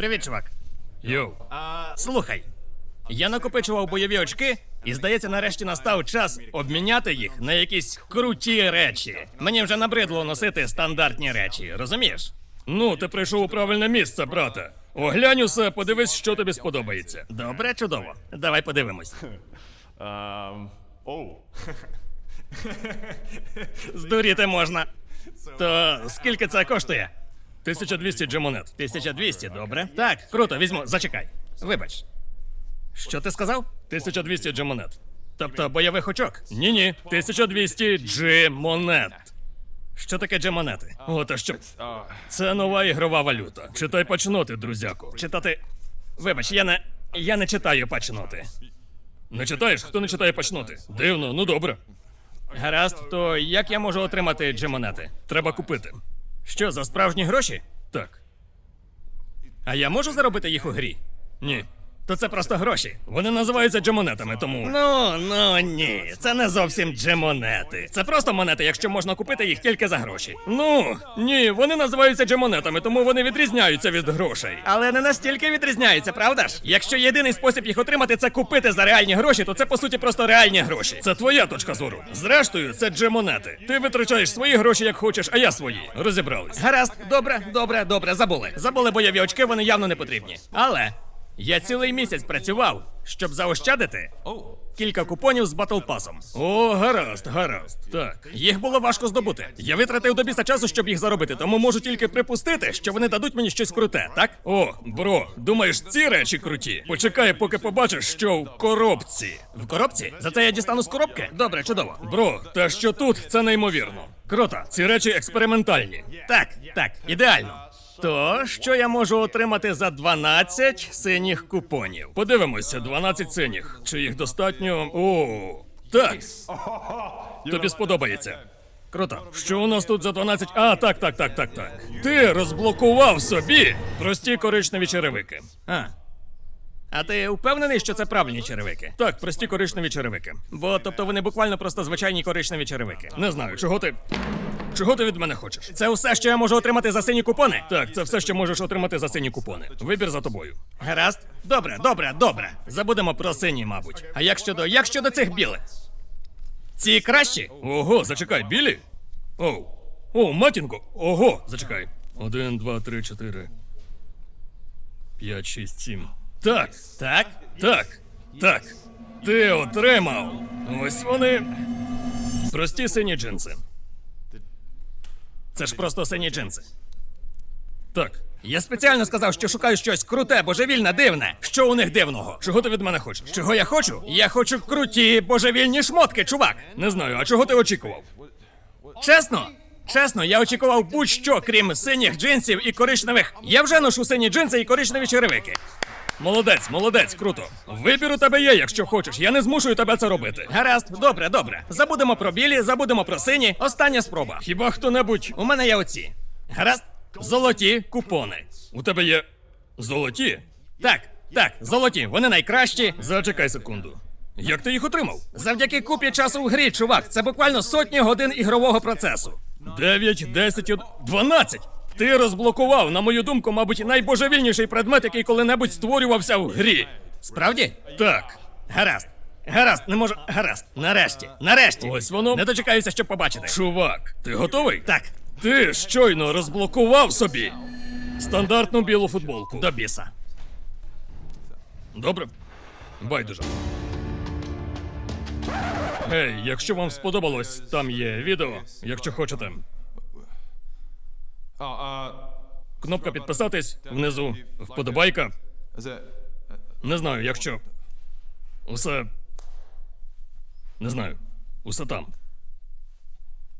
Привіт, чувак. Йоу. Слухай. Я накопичував бойові очки, і здається, нарешті настав час обміняти їх на якісь круті речі. Мені вже набридло носити стандартні речі, розумієш? Ну, ти прийшов у правильне місце, брате. Оглянь усе, подивись, що тобі сподобається. Добре, чудово. Давай подивимось. Um, oh. Здуріти можна. То скільки це коштує? 1200 джемонет. 1200, добре. Так, круто, візьму. Зачекай. Вибач. Що ти сказав? 1200 джемонет. Тобто бойових очок? Ні-ні, 1200 джемонет. Що таке джемонети? О, та що? Це нова ігрова валюта. Читай почноти, друзяку. Читати. Вибач, я не. Я не читаю пачноти. Не читаєш? Хто не читає почноти? Дивно, ну добре. Гаразд, то як я можу отримати джемонети? Треба купити. Що, за справжні гроші? Так. А я можу заробити їх у грі? Ні. То це просто гроші. Вони називаються джемонетами, тому. Ну, ну ні, це не зовсім джемонети. Це просто монети, якщо можна купити їх тільки за гроші. Ну, ні, вони називаються джемонетами, тому вони відрізняються від грошей. Але не настільки відрізняються, правда ж? Якщо єдиний спосіб їх отримати це купити за реальні гроші, то це по суті просто реальні гроші. Це твоя точка зору. Зрештою, це джемонети. Ти витрачаєш свої гроші як хочеш, а я свої. Розібрались. Гаразд, добре, добре, добре, забули. Забули бойові очки, вони явно не потрібні. Але я цілий місяць працював, щоб заощадити кілька купонів з батлпасом. О, гаразд, гаразд. Так. Їх було важко здобути. Я витратив до біса часу, щоб їх заробити, тому можу тільки припустити, що вони дадуть мені щось круте, так? О, бро, думаєш, ці речі круті? Почекай, поки побачиш, що в коробці. В коробці? За це я дістану з коробки? Добре, чудово. Бро, те, що тут, це неймовірно. Круто. Ці речі експериментальні. Так, так, ідеально. То що я можу отримати за 12 синіх купонів? Подивимося, 12 синіх. Чи їх достатньо? О, так. Тобі сподобається. Круто. Що у нас тут за 12? А, так, так, так, так, так. Ти розблокував собі прості коричневі черевики. А. А ти впевнений, що це правильні черевики? Так, прості коричневі черевики. Бо тобто вони буквально просто звичайні коричневі черевики. Не знаю, чого ти. Чого ти від мене хочеш? Це все, що я можу отримати за сині купони? Так, це все, що можеш отримати за сині купони. Вибір за тобою. Гаразд. Добре, добре, добре. Забудемо про сині, мабуть. А як щодо як щодо цих білих? Ці кращі? Ого, зачекай, білі? Оу. О, матінко. Ого, зачекай. Один, два, три, чотири. П'ять, шість, сім. Так, Так. так, так. Ти отримав. Ось вони. Прості сині джинси. Це ж просто сині джинси. Так. Я спеціально сказав, що шукаю щось круте, божевільне, дивне. Що у них дивного? Чого ти від мене хочеш? Чого я хочу? Я хочу круті божевільні шмотки, чувак. Не знаю, а чого ти очікував? Чесно? Чесно, я очікував будь-що, крім синіх джинсів і коричневих. Я вже ношу сині джинси і коричневі черевики. Молодець, молодець, круто. Вибір у тебе є, якщо хочеш. Я не змушую тебе це робити. Гаразд, добре, добре. Забудемо про білі, забудемо про сині. Остання спроба. Хіба хто-небудь У мене є оці. Гаразд? Золоті купони. у тебе є золоті? Так, так, золоті, вони найкращі. Зачекай секунду. Як ти їх отримав? Завдяки купі часу в грі, чувак. Це буквально сотні годин ігрового процесу. 9, 10, 12. Ти розблокував, на мою думку, мабуть, найбожевільніший предмет, який коли-небудь створювався в грі. Справді? Так. Гаразд. Гаразд, не можу. Гаразд. Нарешті. Нарешті. Ось воно. Не дочекаюся, щоб побачити. Чувак, ти готовий? Так, Ти щойно розблокував собі стандартну білу футболку. до біса. Добре. Байдуже. Гей, якщо вам сподобалось, там є відео, якщо хочете. Кнопка підписатись внизу, вподобайка. Не знаю, якщо. Усе. Не знаю. Усе там.